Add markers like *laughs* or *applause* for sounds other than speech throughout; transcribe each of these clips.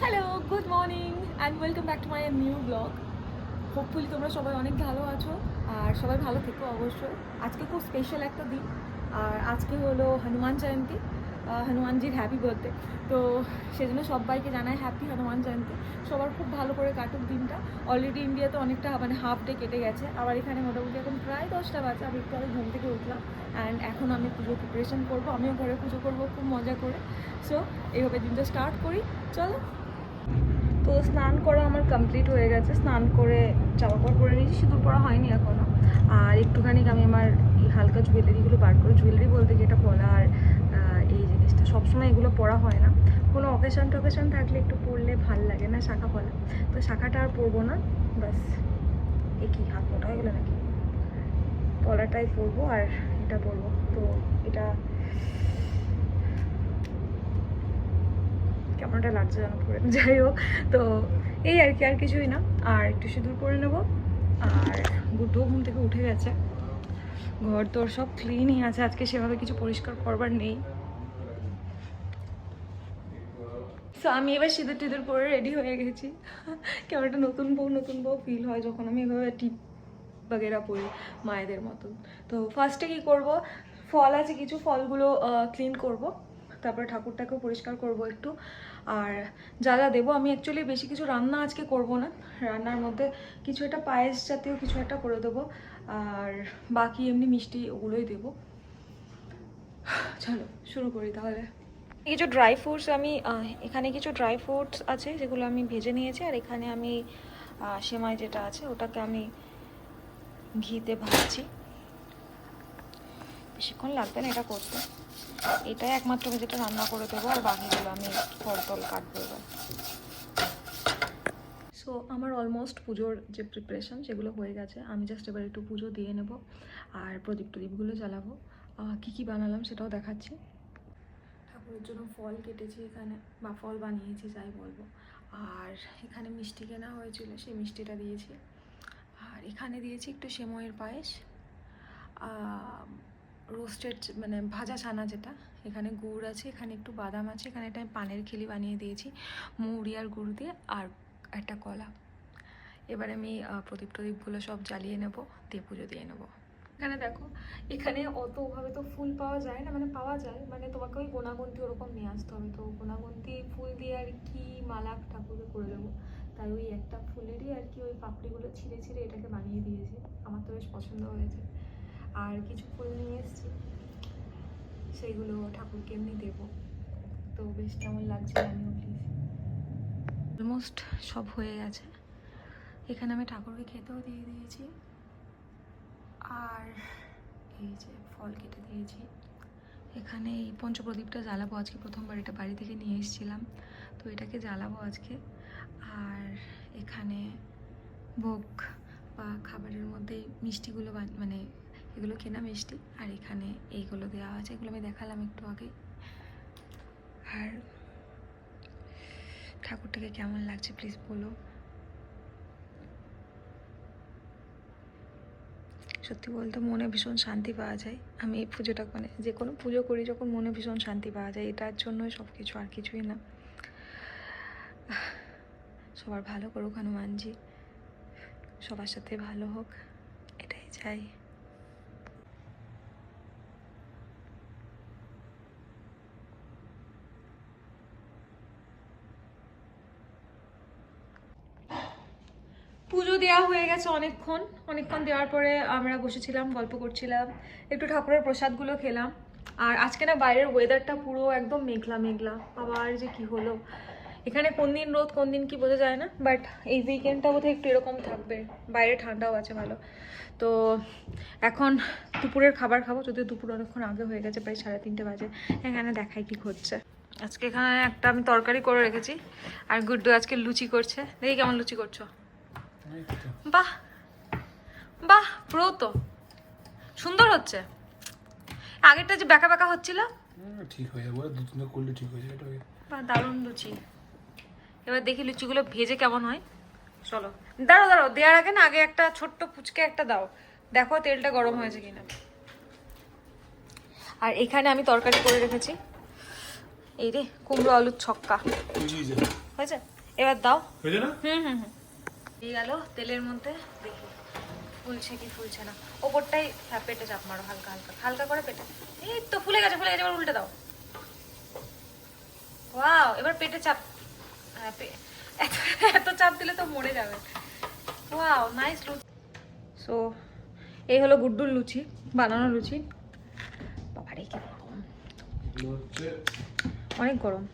Hello good morning and welcome back to my new blog hopefully তোমরা সবাই অনেক ভালো আছো আর সবাই ভালো থেকো অবশ্যই। আজকে খুব স্পেশাল একটা দিন। আর আজকে হলো হনুমান জয়ন্তী। হনুমানজির হ্যাপি বার্থডে তো সেজন্য সবাইকে জানাই হ্যাপি হনুমান জয়ন্তী। সবার খুব ভালো করে কাটুক দিনটা। অলরেডি ইন্ডিয়াতে অনেকটা মানে হাফ ডে কেটে গেছে। আবার এখানে মোটামুটি এখন প্রায় দশটা বাজে। আমি একটু আগে ঘুম থেকে উঠলাম। অ্যান্ড এখন আমি পুজো প্রিপারেশন করব। আমিও ঘরে পুজো করব, খুব মজা করে। সো এইভাবে দিনটা স্টার্ট করি। চলো তো স্নান করা আমার কমপ্লিট হয়ে গেছে। স্নান করে জামা কাপড় পরে নিয়েছি, সিঁদুর পরা হয়নি এখনও আর একটুখানি আমি আমার এই হালকা জুয়েলারিগুলো বার করে। জুয়েলারি বলতে যেটা পলা আর এই জিনিসটা। সবসময় এগুলো পরা হয় না। কোনো অকেশন টকেশন থাকলে একটু পরলে ভালো লাগে না শাখা পলা তো শাখাটা আর পরবো না। ব্যাস। এ হাত মোটা হয়ে গেলো নাকি? পলাটাই পরবো আর এটা পরবো। তো এটা কেমনটা লাগছে যেন পরে যাই হোক, তো এই আর কি, আর কিছুই না। আর একটু সিঁদুর পরে নেব। আর গুড্ডু ঘুম থেকে উঠে গেছে। ঘর তোর সব ক্লিনই আছে। আজকে সেভাবে কিছু পরিষ্কার করবার নেই। সো আমি এবার সিঁদুর টিঁদুর পরে রেডি হয়ে গেছি। *laughs* কেমন একটা নতুন বউ নতুন বউ ফিল হয় যখন আমি এভাবে টিপ বাগেরা পরি মায়েদের মতন। তো ফার্স্টে কি করব? ফল আছে, কিছু ফলগুলো ক্লিন করব। তারপরে ঠাকুরটাকেও পরিষ্কার করব একটু। আর যা যা দেবো, আমি অ্যাকচুয়ালি বেশি কিছু রান্না আজকে করব না। রান্নার মধ্যে কিছু একটা পায়েস জাতীয় কিছু একটা করে দেবো। আর বাকি এমনি মিষ্টি ওগুলোই দেবো। চলো, শুরু করি তাহলে। কিছু ড্রাই ফ্রুটস আমি এখানে কিছু ড্রাই ফ্রুটস আছে যেগুলো আমি ভেজে নিয়েছি। আর এখানে আমি সেমাই যেটা আছে ওটাকে আমি ঘিতে ভাজছি। বেশিক্ষণ লাগবে না এটা করতে। এটাই একমাত্র আমি যেটা রান্না করে দেবো আর বাকিগুলো আমি ফল টল কাটবো এবার। সো আমার অলমোস্ট পুজোর যে প্রিপারেশন সেগুলো হয়ে গেছে। আমি জাস্ট এবার একটু পুজো দিয়ে নেব আর প্রদীপ টদীপগুলো জ্বালাবো। কী কী বানালাম সেটাও দেখাচ্ছি। ঠাকুরের জন্য ফল কেটেছি এখানে, বা ফল বানিয়েছি যাই বলব। আর এখানে মিষ্টি কেনা হয়েছিল, সেই মিষ্টিটা দিয়েছি। আর এখানে দিয়েছি একটু সেময়ের পায়েস। রোস্টেড মানে ভাজা ছানা যেটা, এখানে গুড় আছে, এখানে একটু বাদাম আছে, এখানে একটা পানের খিলি বানিয়ে দিয়েছি মৌরি আর গুড় দিয়ে, আর একটা কলা। এবার আমি প্রদীপ প্রদীপগুলো সব জ্বালিয়ে নেব, দিয়ে পুজো দিয়ে নেব। এখানে দেখো, এখানে অতভাবে তো ফুল পাওয়া যায় না মানে পাওয়া যায় মানে তোমাকে ওই গোনাগুন্তি ওরকম নিয়ে আসতে হবে। তো গোনাগুন্তি ফুল দিয়ে আর কি মালা ঠাকুরকে করে দেবো? তাই ওই একটা ফুলেরই আর কি ওই পাপড়িগুলো ছিঁড়ে ছিঁড়ে এটাকে বানিয়ে দিয়েছি। আমার তো বেশ পছন্দ হয়েছে। আর কিছু ফুল নিয়ে এসেছি। সেইগুলো ঠাকুরকে এমনি দেবো। তো বেশ কেমন লাগছে আমিও প্লিজ অলমোস্ট সব হয়ে গেছে। এখানে আমি ঠাকুরকে খেতেও দিয়ে দিয়েছি। আর এই যে ফল কেটে দিয়েছি। এখানে এই পঞ্চপ্রদীপটা জ্বালাবো আজকে। প্রথমবার এটা বাড়ি থেকে নিয়ে এসেছিলাম। তো এটাকে জ্বালাবো আজকে। আর এখানে ভোগ বা খাবারের মধ্যে মিষ্টিগুলো মানে এগুলো কেনা মিষ্টি। আর এখানে এইগুলো দেওয়া আছে, এগুলো আমি দেখালাম একটু আগে। আর ঠাকুরটাকে কেমন লাগছে প্লিজ বলো। সত্যি বলতে মনে ভীষণ শান্তি পাওয়া যায়। আমি এই পুজোটা মানে যে কোনো পুজো করি যখন মনে ভীষণ শান্তি পাওয়া যায়, এটার জন্যই সব কিছু আর কিছুই না। সবার ভালো করুক হনুমানজি। সবার সাথে ভালো হোক, এটাই চাই। পুজো দেওয়া হয়ে গেছে অনেকক্ষণ। অনেকক্ষণ দেওয়ার পরে আমরা বসেছিলাম, গল্প করছিলাম, একটু ঠাকুরের প্রসাদগুলো খেলাম। আর আজকে না বাইরের ওয়েদারটা পুরো একদম মেঘলা মেঘলা। আবার যে কি হলো? এখানে কোন দিন রোদ, কোন দিন কি বোঝা যায় না বাট এই উইকেন্ডটা বোধহয় একটু এরকম থাকবে। বাইরে ঠান্ডাও আছে ভালো। তো এখন দুপুরের খাবার খাব, যদিও দুপুর অনেকক্ষণ আগে হয়ে গেছে, প্রায় সাড়ে তিনটে বাজে। এখানে দেখাই কি হচ্ছে আজকে এখানে একটা আমি তরকারি করে রেখেছি, আর গুড্ডু আজকে লুচি করছে। দেখি কেমন লুচি করছ। বাহ বাহ পুরো তো সুন্দর হচ্ছে। আগেরটা যে বেঁকা বেঁকা হচ্ছিল? ঠিক হয়ে যাবে। দু তিনটা করলে ঠিক হয়ে যাবে বাহ দারুণ লুচি। এবার দেখি লুচিগুলো ভেজে কেমন হয়। চলো। দাঁড়াও দাঁড়াও দেওয়ার আগে না আগে একটা ছোট্ট পুচকে একটা দাও। দেখো তেলটা গরম হয়েছে কিনা। আর এখানে আমি তরকারি করে রেখেছি। এই রে কুমড়ো আলুর ছক্কা। হয়েছে? এবার দাও। হুম হুম হুম। দিয়ে গেল তেলের মধ্যে দেখি ফুলছে কি ফুলছে না। ওপরটাই হ্যাঁ পেটে চাপ মারো হালকা হালকা হালকা করে পেটে। এই তো ফুলে গেছে ফুলে গেছে এবার উল্টে দাও। ওয়াও এবার পেটে চাপ। হ্যাঁ, এত- চাপ দিলে তো মরে যাবে। ওয়াও নাইস লুচি। সো এই হলো গুড্ডুর লুচি বানানো লুচি। বাবারে কি অনেক গরম।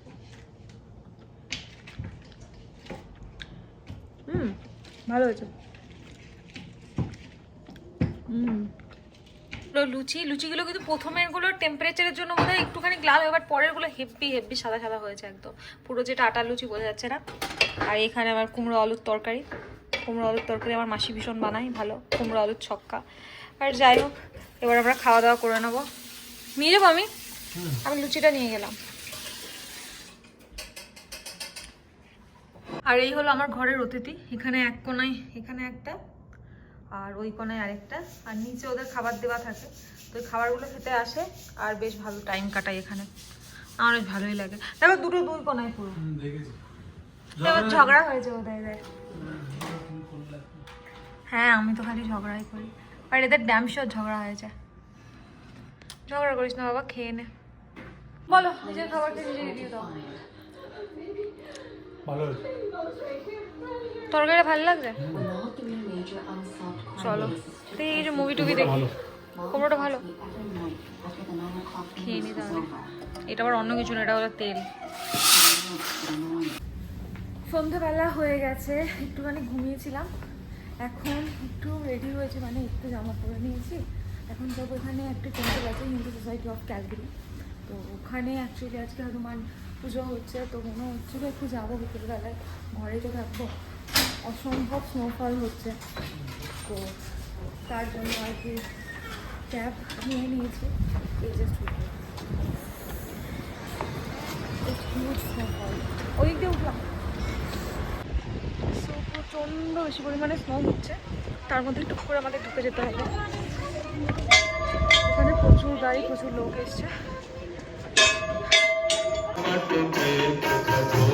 হুম। ভালো হয়েছে। হুম। লুচি লুচিগুলো কিন্তু প্রথমেরগুলো টেম্পারেচারের জন্য বোধহয় একটুখানি লাল এবার পরেরগুলো হেভি হেভি সাদা সাদা হয়েছে একদম। পুরো যেটা আটার লুচি বোঝা যাচ্ছে না। আর এখানে আমার কুমড়ো আলুর তরকারি। কুমড়ো আলুর তরকারি আমার মাসি ভীষণ বানাই ভালো। কুমড়ো আলুর ছক্কা। আর যাই হোক এবার আমরা খাওয়া দাওয়া করে নেব। নিয়ে যাব আমি? আমি লুচিটা নিয়ে গেলাম। আর এই হলো আমার ঘরের অতিথি। এখানে এক কোনায় এখানে একটা আর ওই কোনায় আরেকটা। আর নিচে ওদের খাবার দেওয়া থাকে। তো ওই খাবারগুলো খেতে আসে আর বেশ ভালো টাইম কাটায় এখানে। আমার বেশ ভালোই লাগে। তারপর দুটো দুই কোনায় পুরো। এবার ঝগড়া হয়েছে? ওদের হ্যাঁ আমি তো খালি ঝগড়াই করি। আর এদের ড্যাম শিওর ঝগড়া হয়েছে। ঝগড়া করিস না বাবা খেয়ে নে। বলো নিজের খাবারটা নিজে দিয়ে দাও। ভালো হয়েছে। তরকারিটা ভালো লাগছে? চলো। দেখি কিছু মুভি টুভি দেখি। ভালো। ভালো? খেয়ে নি তাহলে। এটা আবার অন্য কিছু না এটা হলো তেল। সন্ধেবেলা হয়ে গেছে একটুখানি ঘুমিয়েছিলাম। এখন একটু রেডি হয়েছে মানে একটু জামা পরে নিয়েছি। এখন যাব এখানে একটা টেম্পল আছে হিন্দু সোসাইটি অফ ক্যালগরি তো ওখানে অ্যাকচুয়ালি আজকে হনুমান পুজো হচ্ছে, তো মনে হচ্ছিল একটু যাব বিকেলবেলায়। ঘরে তো থাকব। অসম্ভব স্নোফল হচ্ছে। তো তার জন্য আর কি ক্যাব নিয়ে নিয়েছি। এই যে স্নোফল ওই দিক উঠলাম। সো প্রচণ্ড বেশি পরিমাণে স্নো হচ্ছে। তার মধ্যে টুক করে আমাদের ঢুকে যেতে হবে। এখানে প্রচুর গাড়ি, প্রচুর লোক এসছে। मट देख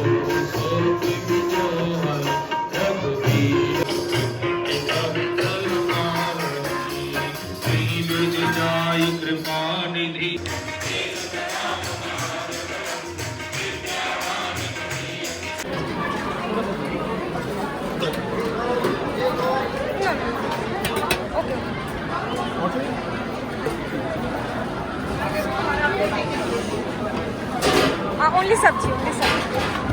सब्जी ओनली सब्जी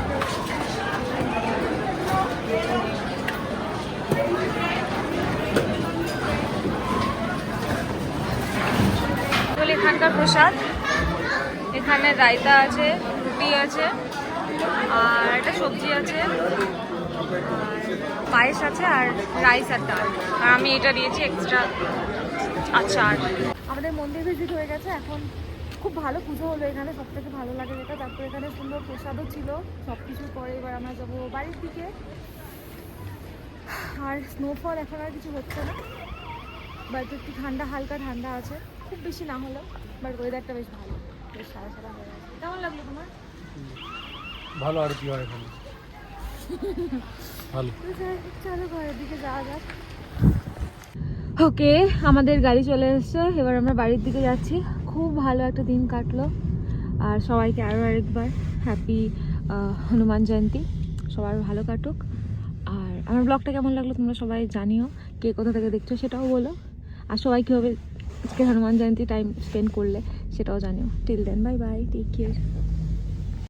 এগুলো এখানকার প্রসাদ এখানে রায়তা আছে রুটি আছে আর একটা সবজি আছে আর পায়েস আছে আর রাইস আর ডাল আর আমি এটা দিয়েছি এক্সট্রা আচার আমাদের মন্দির ভিজিট হয়ে গেছে এখন খুব ভালো পুজো হলো এখানে সব থেকে ভালো লাগে যেটা। তারপর এখানে সুন্দর প্রসাদও ছিল সব কিছুর পরে এবার আমরা যাব বাড়ির দিকে। আর স্নোফল এখন আর কিছু হচ্ছে না বাট একটু ঠান্ডা হালকা ঠান্ডা আছে। খুব বেশি না হলেও বাট ওয়েদারটা বেশ ভালো। বেশ সারা সারা হয়ে আছে। কেমন লাগল তোমার? ভালো আর কি হয় এখানে। *laughs* ভালো। চলো ঘরের দিকে যাওয়া যাক। ওকে আমাদের গাড়ি চলে এসেছে এবার আমরা বাড়ির দিকে যাচ্ছি। খুব ভালো একটা দিন কাটলো। আর সবাইকে আরও আরেকবার হ্যাপি হনুমান জয়ন্তী। সবার ভালো কাটুক। আর আমার ব্লগটা কেমন লাগল তোমরা সবাই জানিও। কে কোথা থেকে দেখছ সেটাও বলো। আর সবাই কীভাবে আজকে হনুমান জয়ন্তী টাইম স্পেন্ড করলে সেটাও জানিও। Till then bye bye take care